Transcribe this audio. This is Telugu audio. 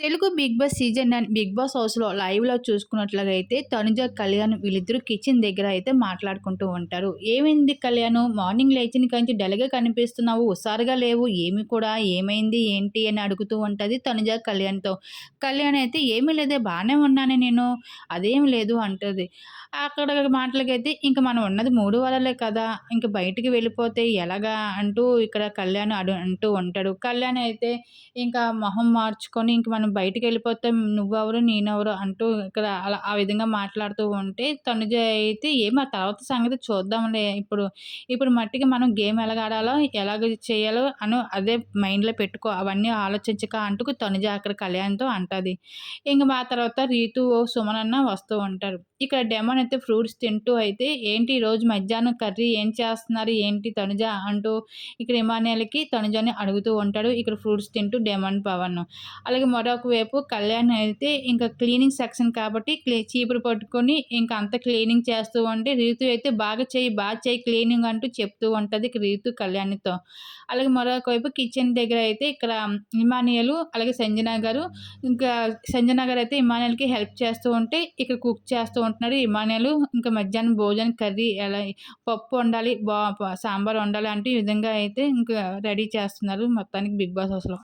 Telugu Bigg Boss season nine Bigg Boss హౌస్‌లో లైవ్‌లో చూసుకున్నట్లయితే తనుజ, కళ్యాణ్ వీళ్ళిద్దరూ కిచెన్ దగ్గర అయితే మాట్లాడుకుంటూ ఉంటారు. "ఏమైంది కళ్యాణ్ మార్నింగ్ లేచిన కంచి డల్‌గా కనిపిస్తున్నావు. హుషారుగా లేవు. ఏమి కూడా ఏమైంది? ఏంటి?" అని అడుగుతూ ఉంటుంది తనుజ కళ్యాణ్‌తో. కళ్యాణ్ అయితే "ఏమీ లేదే బాగానే ఉన్నానే నేను. అదేమి లేదు" అంటది. అక్కడ మాటలకైతే ఇంక మనం ఉన్నది మూడు వారాలే కదా! ఇంక బయటికి వెళ్ళిపోతే ఎలాగా? అంటూ ఇక్కడ కళ్యాణ్ అడు అంటూ ఉంటాడు. కళ్యాణ్ అయితే ఇంకా మొహం మార్చుకొని ఇంక మనం బయటికెళ్ళిపోతే నువ్వెవరు? నేనెవరు? అంటూ ఇక్కడ అలా ఆ విధంగా మాట్లాడుతూ ఉంటే తనుజ అయితే ఏం ఆ తర్వాత సంగతి చూద్దాంలే ఇప్పుడు. ఇప్పుడు మట్టికి మనం గేమ్ ఎలాగ ఆడాలో, ఎలాగ చేయాలో అను అదే మైండ్‌లో పెట్టుకో. అవన్నీ ఆలోచించక అంటూ తనుజ అక్కడ కళ్యాణ్‌తో అంటది. ఇంకా మా తర్వాత రీతు, సుమనన్న వస్తూ ఉంటారు. ఇక్కడ డెమోన్ అయితే ఫ్రూట్స్ తింటూ అయితే ఏంటి ఈరోజు మధ్యాహ్నం కర్రీ ఏం చేస్తున్నారు? ఏంటి తనుజ? అంటూ ఇక్కడ ఇమానియాలకి తనుజని అడుగుతూ ఉంటాడు. ఇక్కడ ఫ్రూట్స్ తింటూ డెమోన్, పవన్. అలాగే మరొక వైపు కళ్యాణ్ అయితే ఇంకా క్లీనింగ్ సెక్షన్ కాబట్టి క్లీ చీపురు పట్టుకొని ఇంకా అంత క్లీనింగ్ చేస్తూ ఉంటే రీతు అయితే బాగా చెయ్యి, బాగా చెయ్యి క్లీనింగ్ అంటూ చెప్తూ ఉంటుంది రీతు కళ్యాణ్‌తో. అలాగే మరొక వైపు కిచెన్ దగ్గర అయితే ఇక్కడ ఇమానియలు అలాగే సంజన గారు ఇంకా సంజన గారు అయితే ఇమానియల్‌కి హెల్ప్ చేస్తూ ఉంటే ఇక్కడ కుక్ చేస్తూ ఉంటున్నారు ఇమానియలు. ఇంకా మధ్యాహ్నం భోజనం కర్రీ ఎలా పప్పు వండాలి, బా సాంబార్ వండాలి అంటే ఈ విధంగా అయితే ఇంకా రెడీ చేస్తున్నారు మొత్తానికి బిగ్ బాస్ హౌస్‌లో.